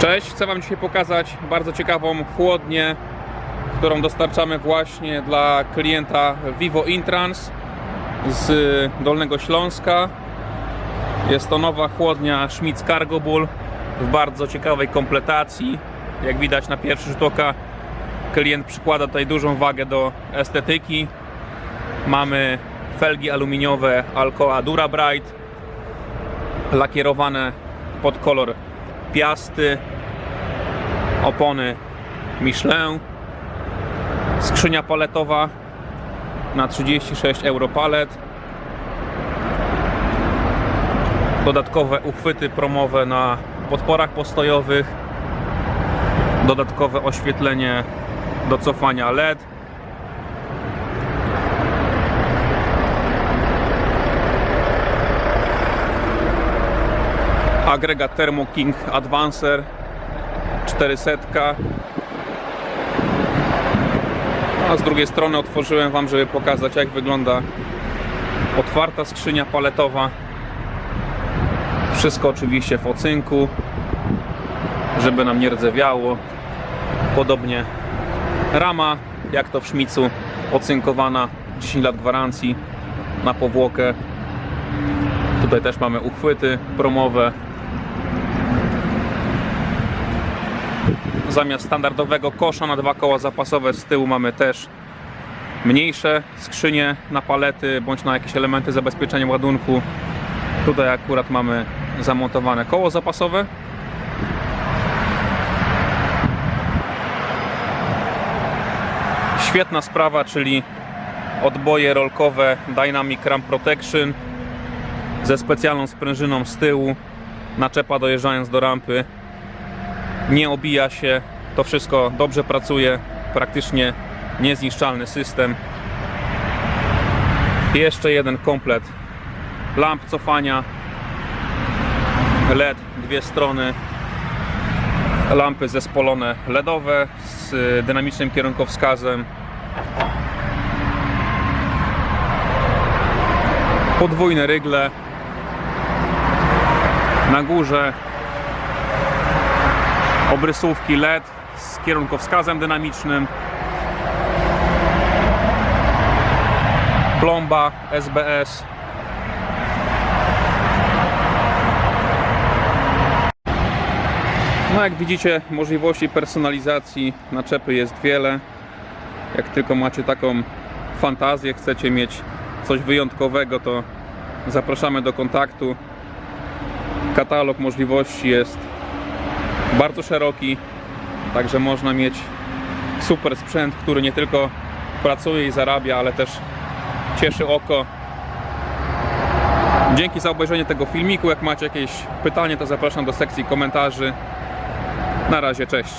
Cześć, chcę Wam dzisiaj pokazać bardzo ciekawą chłodnię, którą dostarczamy właśnie dla klienta Vivo Intrans z Dolnego Śląska. Jest to nowa chłodnia Schmitz Cargo Bull w bardzo ciekawej kompletacji. Jak widać na pierwszy rzut oka klient przykłada tutaj dużą wagę do estetyki. Mamy felgi aluminiowe Alcoa Durabright lakierowane pod kolor piasty, opony Michelin, skrzynia paletowa na 36 euro palet, dodatkowe uchwyty promowe na podporach postojowych, dodatkowe oświetlenie do cofania LED, agregat Thermo King Advancer 400 a z drugiej strony otworzyłem Wam, żeby pokazać jak wygląda otwarta skrzynia paletowa. Wszystko oczywiście w ocynku żeby nam nie rdzewiało. Podobnie rama jak to w Szmicu ocynkowana. 10 lat gwarancji na powłokę. Tutaj też mamy uchwyty promowe Zamiast standardowego kosza na dwa koła zapasowe z tyłu mamy też mniejsze skrzynie na palety bądź na jakieś elementy zabezpieczenia ładunku. Tutaj akurat mamy zamontowane koło zapasowe. Świetna sprawa, czyli odboje rolkowe Dynamic Ram Protection ze specjalną sprężyną z tyłu. Naczepa dojeżdżając do rampy nie obija się, to wszystko dobrze pracuje, praktycznie niezniszczalny system. Jeszcze jeden komplet lamp cofania, LED, dwie strony, lampy zespolone LEDowe z dynamicznym kierunkowskazem. Podwójne rygle na górze obrysówki LED z kierunkowskazem dynamicznym, plomba SBS. No jak widzicie, możliwości personalizacji naczepy jest wiele. Jak tylko macie taką fantazję, chcecie mieć coś wyjątkowego, to zapraszamy do kontaktu. Katalog możliwości jest bardzo szeroki, także można mieć super sprzęt, który nie tylko pracuje i zarabia, ale też cieszy oko. Dzięki za obejrzenie tego filmiku. Jak macie jakieś pytanie, to zapraszam do sekcji komentarzy. Na razie, cześć.